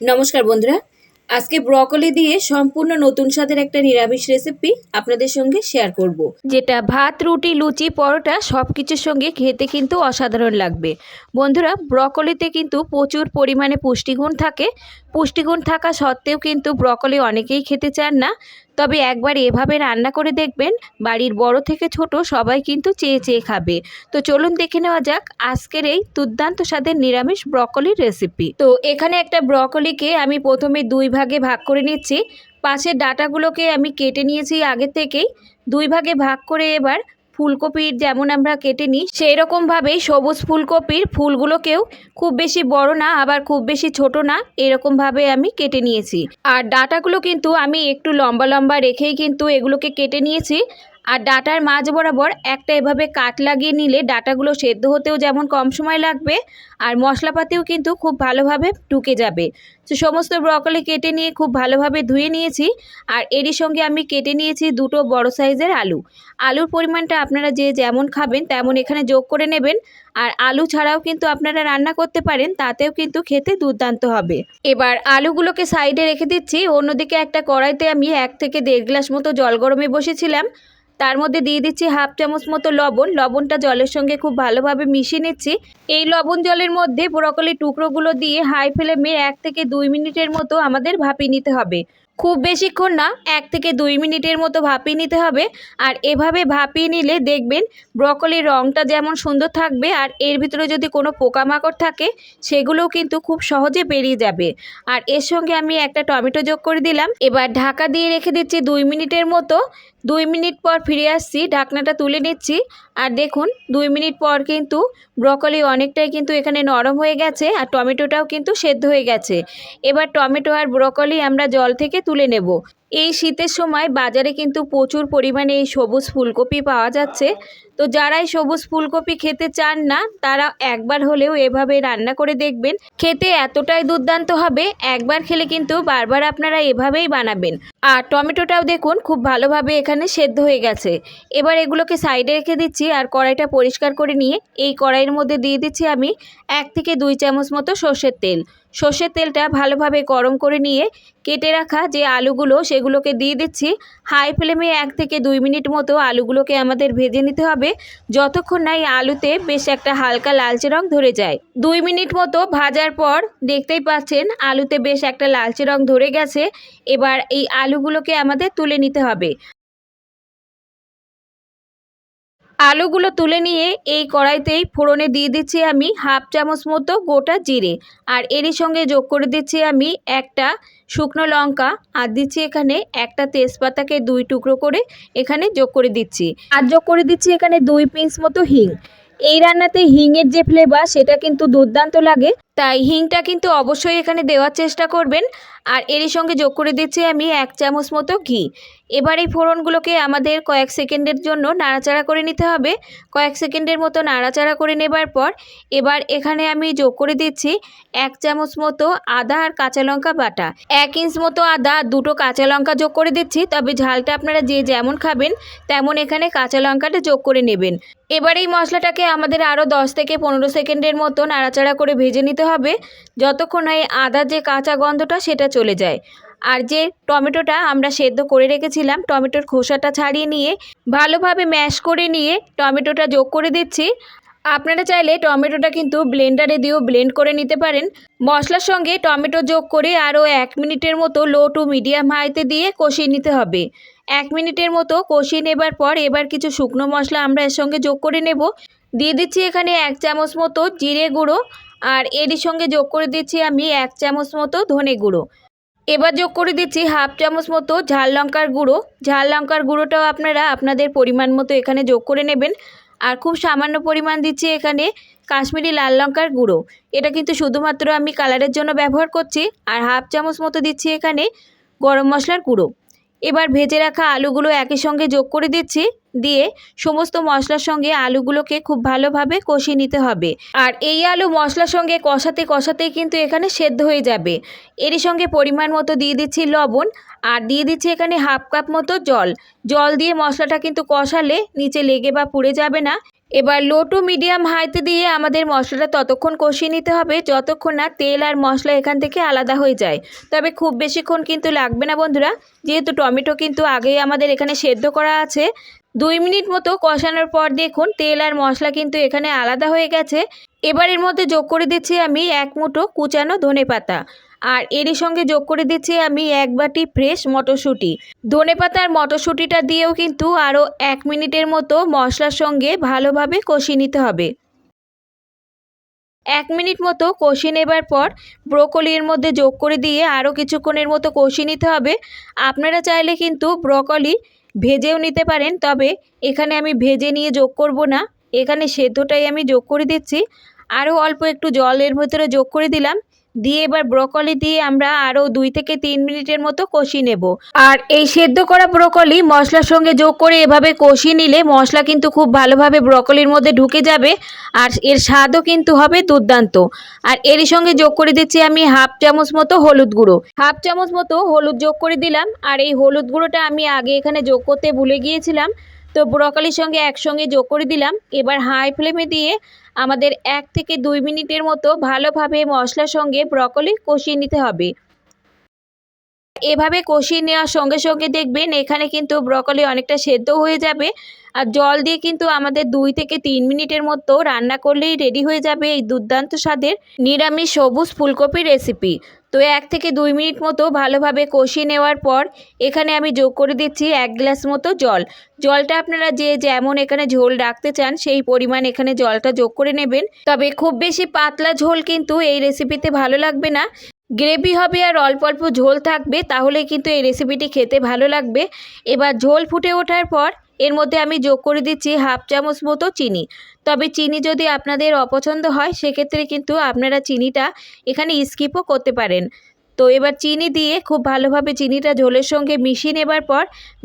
নমস্কার বন্ধুরা। আজকে ব্রকলি দিয়ে সম্পূর্ণ নতুন স্বাদের একটা নিরামিষ রেসিপি আপনাদের সঙ্গে শেয়ার করব। যেটা ভাত, রুটি, লুচি, পরোটা সব কিছুর সঙ্গে খেতে কিন্তু অসাধারণ লাগবে। বন্ধুরা, ব্রকলিতে কিন্তু প্রচুর পরিমাণে পুষ্টিগুণ থাকে। পুষ্টিগুণ থাকা সত্ত্বেও কিন্তু ব্রকলি অনেকেই খেতে চান না। তবে একবার এভাবে রান্না করে দেখবেন, বাড়ির বড় থেকে ছোট সবাই কিন্তু চেয়ে চেয়ে খাবে। তো চলুন দেখে নেওয়া যাক আজকের এই দুর্দান্ত স্বাদের নিরামিষ ব্রকলির রেসিপি তো এখানে একটা ব্রকলিকে আমি প্রথমে দুই ভাগে ভাগ করে নিচ্ছি। পাশের ডাটাগুলোকে আমি কেটে নিয়েছি আগে থেকেই। দুই ভাগে ভাগ করে এবার ফুলকপির যেমন আমরা কেটে নিই সেই রকমভাবেই সবুজ ফুলকপির ফুলগুলোকেও খুব বেশি বড় না, আবার খুব বেশি ছোট না এরকমভাবে আমি কেটে নিয়েছি। আর ডাটাগুলো কিন্তু আমি একটু লম্বা লম্বা রেখেই কিন্তু এগুলোকে কেটে নিয়েছি। আর ডাটার মাঝ বরাবর একটা এভাবে কাট লাগিয়ে নিলে ডাটাগুলো সেদ্ধ হতেও যেমন কম সময় লাগবে আর মশলাপাতিও কিন্তু খুব ভালোভাবে ঢুকে যাবে। তো সমস্ত ব্রকলি কেটে নিয়ে খুব ভালোভাবে ধুয়ে নিয়েছি আর এরই সঙ্গে আমি কেটে নিয়েছি দুটো বড় সাইজের আলু। আলুর পরিমাণটা আপনারা যে যেমন খাবেন তেমন এখানে যোগ করে নেবেন আর আলু ছাড়াও কিন্তু আপনারা রান্না করতে পারেন তাতেও কিন্তু খেতে দুর্দান্ত হবে। এবার আলুগুলোকে সাইডে রেখে দিচ্ছি। অন্যদিকে একটা কড়াইতে আমি এক থেকে দেড় গ্লাস মতো জল গরমে বসেছিলাম। তার মধ্যে দিয়ে দিচ্ছি হাফ চামচ মতো লবণ। লবণটা জলের সঙ্গে খুব ভালোভাবে মিশিয়ে নিচ্ছি। এই লবণ জলের মধ্যে ব্রকলি টুকরোগুলো দিয়ে হাই ফ্লেমে এক থেকে দুই মিনিটের মতো আমাদের ভাপিয়ে নিতে হবে। খুব বেশিক্ষণ না, এক থেকে দুই মিনিটের মতো ভাপিয়ে নিতে হবে। আর এভাবে ভাপিয়ে নিলে দেখবেন ব্রকলির রঙটা যেমন সুন্দর থাকবে আর এর ভিতরে যদি কোনো পোকামাকড় থাকে, সেগুলোও কিন্তু খুব সহজে বেরিয়ে যাবে। আর এর সঙ্গে আমি একটা টমেটো যোগ করে দিলাম। এবার ঢাকা দিয়ে রেখে দিচ্ছি দুই মিনিটের মতো। দুই মিনিট পর ফিরে আসছি ঢাকনাটা তুলে নিচ্ছি। আর দেখুন, দুই মিনিট পর কিন্তু ব্রকলি অনেকটাই কিন্তু এখানে নরম হয়ে গেছে আর টমেটোটাও কিন্তু সেদ্ধ হয়ে গেছে। এবার টমেটো আর ব্রকলি আমরা জল থেকে তুলে নেব। এই শীতের সময় বাজারে কিন্তু প্রচুর পরিমাণে এই সবুজ ফুলকপি পাওয়া যাচ্ছে। তো যারাই সবুজ ফুলকপি খেতে চান না, তারা একবার হলেও এভাবে রান্না করে দেখবেন। খেতে এতটাই দুর্দান্ত হবে, একবার খেলে কিন্তু বারবার আপনারা এভাবেই বানাবেন। আর টমেটোটাও দেখুন, খুব ভালোভাবে এখানে সেদ্ধ হয়ে গেছে। এবার এগুলোকে সাইডে রেখে দিচ্ছি। আর কড়াইটা পরিষ্কার করে নিয়ে এই কড়াইয়ের মধ্যে দিয়ে দিচ্ছি আমি এক থেকে দুই চামচ মতো সর্ষের তেল। সর্ষের তেলটা ভালোভাবে গরম করে নিয়ে কেটে রাখা যে আলুগুলো সেগুলোকে দিয়ে দিচ্ছি। হাই ফ্লেমে এক থেকে দুই মিনিট মতো আলুগুলোকে আমাদের ভেজে নিতে হবে। যতক্ষণ না এই আলুতে বেশ একটা হালকা লালচে রং ধরে যায়। দুই মিনিট মতো ভাজার পর দেখতেই পাচ্ছেন আলুতে বেশ একটা লালচে রং ধরে গেছে। এবার এই আলুগুলোকে আমাদের তুলে নিতে হবে। আলুগুলো তুলে নিয়ে এই কড়াইতেই ফোড়নে দিয়ে দিচ্ছি আমি হাফ চামচ মতো গোটা জিরে। আর এরই সঙ্গে যোগ করে দিচ্ছি আমি একটা শুকনো লঙ্কা। আর দিচ্ছি এখানে একটা তেজপাতাকে দুই টুকরো করে এখানে যোগ করে দিচ্ছি। আর যোগ করে দিচ্ছি এখানে দুই পিস মতো হিং। এই রান্নাতে হিংয়ের যে ফ্লেভার সেটা কিন্তু দুর্দান্ত লাগে। তাই হিংটা কিন্তু অবশ্যই এখানে দেওয়ার চেষ্টা করবেন। আর এরই সঙ্গে যোগ করে দিচ্ছি আমি এক চামচ মতো ঘি। এবার এই ফোড়নগুলোকে আমাদের কয়েক সেকেন্ডের জন্য নাড়াচাড়া করে নিতে হবে। কয়েক সেকেন্ডের মতো নাড়াচাড়া করে নেবার পর এবার এখানে আমি যোগ করে দিচ্ছি এক চামচ মতো আদা আর কাঁচা লঙ্কা বাটা। এক ইঞ্চ মতো আদা, দুটো কাঁচা লঙ্কা যোগ করে দিচ্ছি। তবে ঝালটা আপনারা যে যেমন খাবেন, তেমন এখানে কাঁচা লঙ্কাটা যোগ করে নেবেন। এবার এই মশলাটাকে আমাদের আরও দশ থেকে পনেরো সেকেন্ডের মতো নাড়াচাড়া করে ভেজে নিতে হবে যতক্ষণ এই আদার যে কাঁচা গন্ধটা সেটা চলে যায়। আর যে টমেটোটা আমরা সেদ্ধ করে রেখেছিলাম, টমেটোর খোসাটা ছাড়িয়ে নিয়ে, ভালোভাবে ম্যাশ করে নিয়ে টমেটোটা যোগ করে দিচ্ছি। আপনারা চাইলে টমেটোটা কিন্তু ব্লেন্ডারে দিয়েও ব্লেন্ড করে নিতে পারেন। মশলার সঙ্গে টমেটো যোগ করে আরও এক মিনিটের মতো লো টু মিডিয়াম হাইতে দিয়ে কষিয়ে নিতে হবে। এক মিনিটের মতো কষিয়ে নেবার পর এবার কিছু শুকনো মশলা আমরা এর সঙ্গে যোগ করে নেব। দিয়ে দিচ্ছি এখানে এক চামচ মতো জিরে গুঁড়ো আর এরই সঙ্গে যোগ করে দিচ্ছি আমি এক চামচ মতো ধনে গুঁড়ো। এবার যোগ করে দিচ্ছি হাফ চামচ মতো ঝাল লঙ্কার গুঁড়ো। ঝাল লঙ্কার গুঁড়োটাও আপনারা আপনাদের পরিমাণ মতো এখানে যোগ করে নেবেন। আর খুব সামান্য পরিমাণ দিচ্ছি এখানে কাশ্মীরি লাল লঙ্কার গুঁড়ো। এটা কিন্তু শুধুমাত্র আমি কালারের জন্য ব্যবহার করছি। আর হাফ চামচ মতো দিচ্ছি এখানে গরম মশলার গুঁড়ো। এবার ভেজে রাখা আলুগুলো একই সঙ্গে যোগ করে দিচ্ছি। দিয়ে সমস্ত মশলার সঙ্গে আলুগুলোকে খুব ভালোভাবে কষিয়ে নিতে হবে। আর এই আলু মশলার সঙ্গে কষাতে কষাতেই কিন্তু এখানে সেদ্ধ হয়ে যাবে। এরই সঙ্গে পরিমাণ মতো দিয়ে দিচ্ছি লবণ। আর দিয়ে দিচ্ছি এখানে হাফ কাপ মতো জল। জল দিয়ে মশলাটা কিন্তু কষালে নিচে লেগে বা পুড়ে যাবে না। এবার লো টু মিডিয়াম হাইতে দিয়ে আমাদের মশলাটা ততক্ষণ কষিয়ে নিতে হবে, যতক্ষণ না তেল আর মশলা এখান থেকে আলাদা হয়ে যায়। তবে খুব বেশিক্ষণ কিন্তু লাগবে না বন্ধুরা, যেহেতু টমেটো কিন্তু আগেই আমাদের এখানে সেদ্ধ করা আছে। দুই মিনিট মতো কষানোর পর দেখুন তেল আর মশলা কিন্তু এখানে আলাদা হয়ে গেছে। এবার এর মধ্যে যোগ করে দিচ্ছি আমি এক মুঠো কুচানো ধনে পাতা আর এরই সঙ্গে যোগ করে দিচ্ছি আমি এক বাটি ফ্রেশ মটরশুঁটি। ধনে পাতা আর মটরশুঁটিটা দিয়েও কিন্তু আরও এক মিনিটের মতো মশলার সঙ্গে ভালোভাবে কষিয়ে নিতে হবে। এক মিনিট মতো কষিয়ে নেবার পর ব্রোকলির মধ্যে যোগ করে দিয়ে আরও কিছুক্ষণের মতো কষিয়ে নিতে হবে। আপনারা চাইলে কিন্তু ব্রকলি ভেজেও নিতে পারেন, তবে এখানে আমি ভেজে নিয়ে যোগ করব না। এখানে সেদ্ধটাই আমি যোগ করে দিচ্ছি। আরও অল্প একটু জলের ভেতরে যোগ করে দিলাম। দিয়ে এবার ব্রকলি দিয়ে আমরা আরও দুই থেকে তিন মিনিটের মতো কষি নেব। আর এই সেদ্ধ করা ব্রকলি মশলার সঙ্গে যোগ করে এভাবে কষি নিলে মশলা কিন্তু খুব ভালোভাবে ব্রকলির মধ্যে ঢুকে যাবে আর এর স্বাদও কিন্তু হবে দুর্দান্ত। আর এরই সঙ্গে যোগ করে দিচ্ছি আমি হাফ চামচ মতো হলুদ গুঁড়ো। হাফ চামচ মতো হলুদ যোগ করে দিলাম আর এই হলুদ গুঁড়োটা আমি আগে এখানে যোগ করতে ভুলে গিয়েছিলাম। তো ব্রকলির সঙ্গে একসঙ্গে যোগ করে দিলাম। এবার হাই ফ্লেমে দিয়ে আমাদের এক থেকে দুই মিনিটের মতো ভালোভাবে মশলার সঙ্গে ব্রকলি কষিয়ে নিতে হবে। এভাবে কষিয়ে নেওয়ার সঙ্গে সঙ্গে দেখবেন এখানে কিন্তু ব্রকলি অনেকটা সেদ্ধ হয়ে যাবে। আর জল দিয়ে কিন্তু আমাদের দুই থেকে তিন মিনিটের মতো রান্না করলেই রেডি হয়ে যাবে এই দুর্দান্ত স্বাদের নিরামিষ সবুজ ফুলকপি রেসিপি। তো এক থেকে দুই মিনিট মতো ভালোভাবে কষিয়ে নেওয়ার পর এখানে আমি যোগ করে দিচ্ছি এক গ্লাস মতো জল। জলটা আপনারা যে যেমন এখানে ঝোল রাখতে চান সেই পরিমাণ এখানে জলটা যোগ করে নেবেন। তবে খুব বেশি পাতলা ঝোল কিন্তু এই রেসিপিতে ভালো লাগবে না। গ্রেভি হবে আর অল্প অল্প ঝোল থাকবে তাহলে কিন্তু এই রেসিপিটি খেতে ভালো লাগবে। এবার ঝোল ফুটে ওঠার পর এর মধ্যে আমি যোগ করে দিচ্ছি হাফ চামচ মতো চিনি। তবে চিনি যদি আপনাদের অপছন্দ হয়, সেক্ষেত্রে কিন্তু আপনারা চিনিটা এখানে স্কিপও করতে পারেন। তো এবার চিনি দিয়ে খুব ভালোভাবে চিনিটা ঝোলের সঙ্গে মিশিয়ে নেবার পর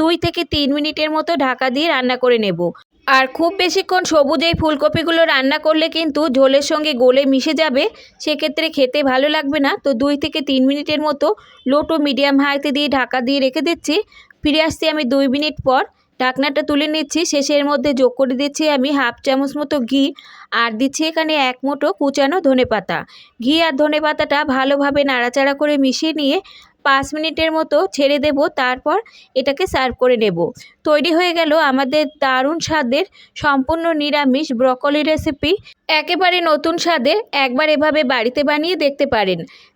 দুই থেকে তিন মিনিটের মতো ঢাকা দিয়ে রান্না করে নেব। আর খুব বেশিক্ষণ সবুজ এই ফুলকপিগুলো রান্না করলে কিন্তু ঝোলের সঙ্গে গলে মিশে যাবে, সেক্ষেত্রে খেতে ভালো লাগবে না। তো দুই থেকে তিন মিনিটের মতো লো টু মিডিয়াম হাইতে দিয়ে ঢাকা দিয়ে রেখে দিচ্ছি। ফিরে আসছি আমি দুই মিনিট পর। ঢাকনাটা তুলে নিচ্ছি, শেষের মধ্যে যোগ করে দিচ্ছি আমি হাফ চামচ মতো ঘি আর দিচ্ছি এখানে এক মুঠো কুচানো ধনে পাতা। ঘি আর ধনে পাতাটা ভালোভাবে নাড়াচাড়া করে মিশিয়ে নিয়ে পাঁচ মিনিটের মতো ছেড়ে দেব, তারপর এটাকে সার্ভ করে নেব। তৈরি হয়ে গেল আমাদের দারুণ স্বাদের সম্পূর্ণ নিরামিষ ব্রকলি রেসিপি। একেবারে নতুন স্বাদের, একবার এভাবে বাড়িতে বানিয়ে দেখতে পারেন।